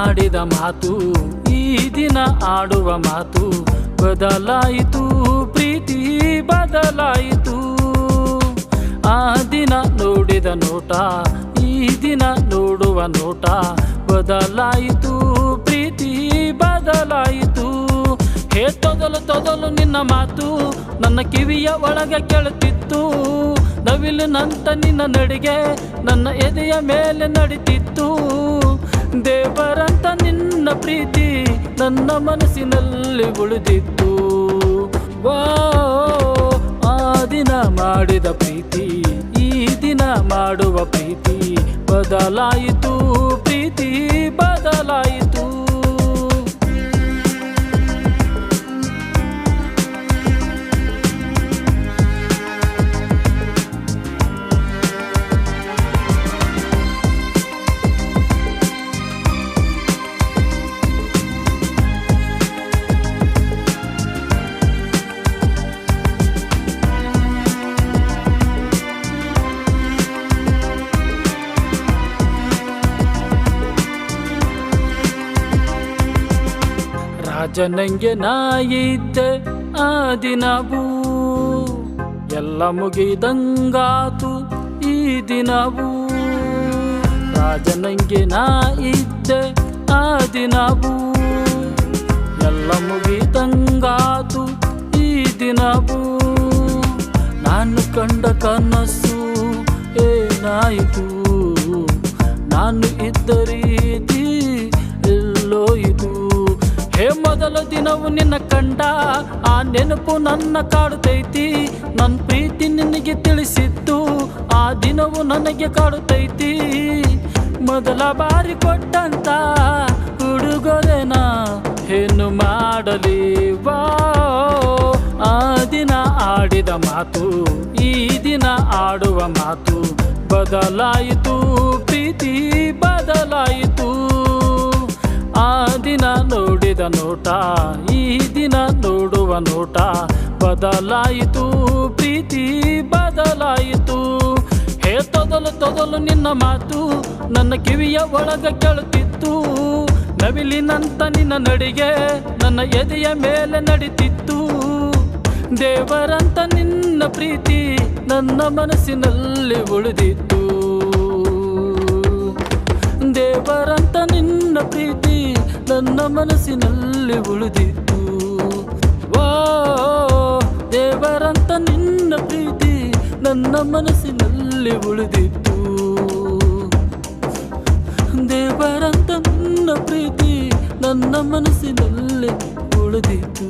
ಆಡಿದ ಮಾತು, ಈ ದಿನ ಆಡುವ ಮಾತು ಬದಲಾಯಿತು, ಪ್ರೀತಿ ಬದಲಾಯಿತು. ಆ ದಿನ ನೋಡಿದ ನೋಟ, ಈ ದಿನ ನೋಡುವ ನೋಟ ಬದಲಾಯಿತು, ಪ್ರೀತಿ ಬದಲಾಯಿತು. ಹೇ ತೊದಲು ತೊದಲು ನಿನ್ನ ಮಾತು, ನನ್ನ ಕಿವಿಯ ಒಳಗೆ ಕೇಳುತ್ತಿತ್ತು. ನವಿಲಿನಂತ ನಿನ್ನ ನಡಿಗೆ, ನನ್ನ ಎದೆಯ ಮೇಲೆ ನಡಿತಿತ್ತು. ದೇವರಂತ ನಿನ್ನ ಪ್ರೀತಿ ನನ್ನ ಮನಸ್ಸಿನಲ್ಲಿ ಉಳಿದಿತ್ತು. ವಾ ಆ ದಿನ ಮಾಡಿದ ಪ್ರೀತಿ, ಈ ದಿನ ಮಾಡುವ ಪ್ರೀತಿ ಬದಲಾಯಿತು ಪ್ರೀತಿ ಬದಲಾಯಿತು. ರಾಜನಂಗೆ ನಾಯಿದ್ದೆ ಆ ದಿನವೂ. ಎಲ್ಲ ಮುಗಿದಂಗಾತು ಈ ದಿನವೂ. ರಾಜನಂಗೆ ನಾಯಿದ್ದ ಆ ದಿನವೂ. ಎಲ್ಲ ಮುಗಿದಂಗಾತು ಈ ದಿನವೂ. ನಾನು ಕಂಡ ಕನಸು ಏನಾಯಿತು? ನಾನು ಇದ್ದ ಮೊದಲ ದಿನವು ನಿನ್ನ ಕಂಡ. ಆ ನೆನಪು ನನ್ನ ಕಾಡುತ್ತೈತಿ ನನ್ನ ಪ್ರೀತಿ ನಿನಗೆ ತಿಳಿಸಿತ್ತು. ಆ ದಿನವು ನನಗೆ ಕಾಡುತ್ತೈತಿ ಮೊದಲ ಬಾರಿ ಕೊಟ್ಟಂತ ಹುಡುಗೊರೆನ ಏನು ಮಾಡಲಿ ವಾ ಆ ದಿನ ಆಡಿದ ಮಾತು, ಈ ದಿನ ಆಡುವ ಮಾತು ಬದಲಾಯಿತು. ನೋಟ, ಈ ದಿನ ನೋಡುವ ನೋಟ. ಬದಲಾಯಿತು, ಪ್ರೀತಿ ಬದಲಾಯಿತು. ಹೇ ತೊದಲು ತೊದಲು ನಿನ್ನ ಮಾತು, ನನ್ನ ಕಿವಿಯ ಒಳಗ ಕೇಳುತ್ತಿತ್ತು. ನವಿಲಿನಂತ ನಿನ್ನ ನಡಿಗೆ, ನನ್ನ ಎದೆಯ ಮೇಲೆ ನಡಿತಿತ್ತು. ದೇವರಂತ ನಿನ್ನ ಪ್ರೀತಿ, ನನ್ನ ಮನಸ್ಸಿನಲ್ಲಿ ಉಳಿದಿತ್ತು. ದೇವರಂತ ನಿನ್ನ ಪ್ರೀತಿ ನನ್ನ ಮನಸ್ಸಿನಲ್ಲಿ ಉಳಿದಿತ್ತು ಓ, ದೇವರಂತ ನಿನ್ನ ಪ್ರೀತಿ ನನ್ನ ಮನಸ್ಸಿನಲ್ಲಿ ಉಳಿದಿತ್ತು ದೇವರಂತ ನಿನ್ನ ಪ್ರೀತಿ ನನ್ನ ಮನಸ್ಸಿನಲ್ಲಿ ಉಳಿದಿತ್ತು